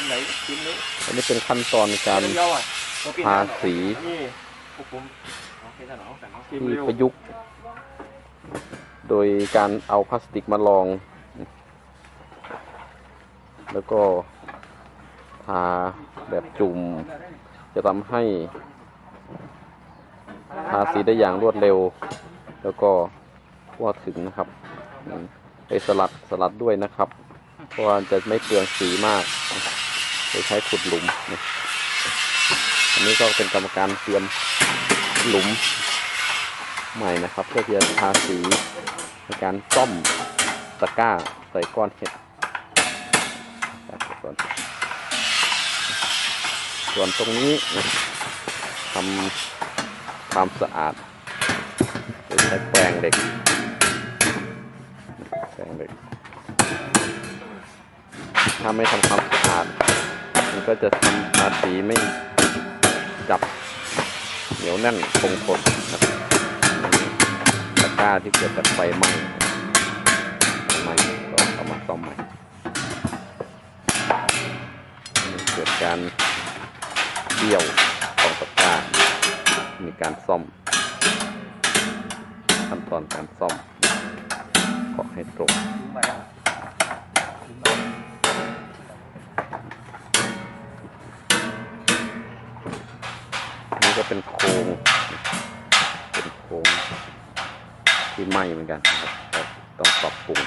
ชิ้นไหนชิ้นนี้อันนี้เป็นขั้นตอนการย่ออะทาสีนี่พวกผมโอเคท่านเอาแต่เอาที่ประยุกต์ โดยการเอาพลาสติกมาลอง แล้วก็ทาแบบจุ่ม จะทำให้ทาสีได้อย่างรวดเร็ว แล้วก็ทั่วถึงนะครับอืมไปสลัดสลัดด้วยนะครับ เพราะว่าจะไม่เปลืองสีมาก โดยใช้ขุดหลุมนะอันนี้ก็เป็นกรรมการเตรียมหลุมใหม่นะครับ เพื่อที่จะทาสีในการซ่อมตะกร้าใส่ก้อนเห็ดส่วนตรงนี้ทำความสะอาดโดยใช้แปรงเหล็กแปรงเหล็กถ้าไม่ทำความสะอาด ก็จะทำทาสีไม่จับเหนียวแน่นคงทนนะครับตะกร้าที่เกิดจากไฟไหม้ไหม้ก็เอามาซ่อมใหม่เกิดการเบี้ยวของตะกร้ามีการซ่อมขั้นตอนการซ่อมขอให้ตรง นี้ก็เป็นโครงเป็นโครงที่ไหม้เหมือนกันนะครับต้องปรับปรุง